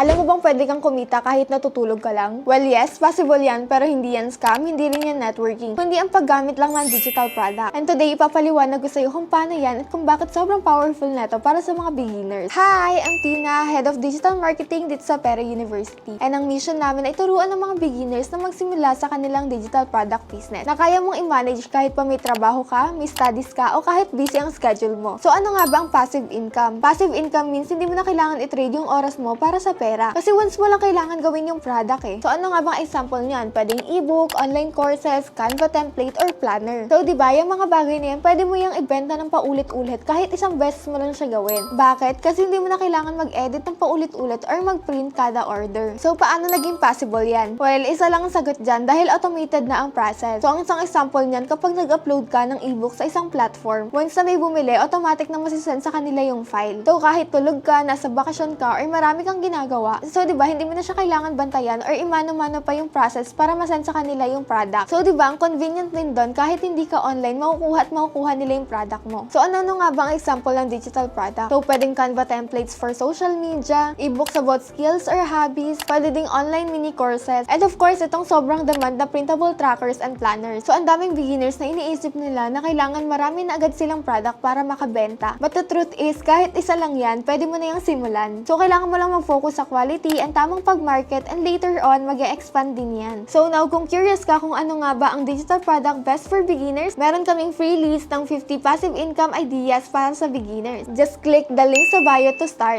Alam mo bang pwede kang kumita kahit natutulog ka lang? Well, yes, possible yan, pero hindi yan scam, hindi rin yan networking, kundi ang paggamit lang ng digital product. And today, ipapaliwanag ko sa'yo kung paano yan at kung bakit sobrang powerful neto para sa mga beginners. Hi! I'm Tina, Head of Digital Marketing dito sa Pera University. And ang mission namin ay turuan ng mga beginners na magsimula sa kanilang digital product business na kaya mong i-manage kahit pa may trabaho ka, may studies ka, o kahit busy ang schedule mo. So ano nga ba ang passive income? Passive income means hindi mo na kailangan i-trade yung oras mo para sa pera. Kasi once mo lang kailangan gawin yung product eh. So ano nga bang example niyan? Pwedeng ebook, online courses, Canva template, or planner. So di ba, yung mga bagay na yan, pwede mo yung ibenta ng paulit-ulit kahit isang beses mo lang siya gawin. Bakit? Kasi hindi mo na kailangan mag-edit ng paulit-ulit or mag-print kada order. So paano naging possible yan? Well, isa lang ang sagot dyan dahil automated na ang process. So ang isang example niyan, kapag nag-upload ka ng ebook sa isang platform, once na may bumili, automatic na masisend sa kanila yung file. So kahit tulog ka, nasa bakasyon ka, or marami kang ginagawa, so di ba hindi mo na siya kailangan bantayan or imano-mano pa yung process para masend sa kanila yung product. So di ba ang convenient din doon, kahit hindi ka online, makukuha at makukuha nila yung product mo. So ano-ano nga ba ang example ng digital product? So pwedeng Canva templates for social media, ebooks about skills or hobbies, pwede ding online mini courses, and of course, itong sobrang demand na printable trackers and planners. So ang daming beginners na iniisip nila na kailangan marami na agad silang product para makabenta. But the truth is, kahit isa lang yan, pwede mo na yung simulan. So kailangan mo lang mag-focus sa quality and tamang pag-market and later on, mag expand din yan. So now, kung curious ka kung ano nga ba ang digital product best for beginners, meron kaming free list ng 50 passive income ideas para sa beginners. Just click the link sa bio to start.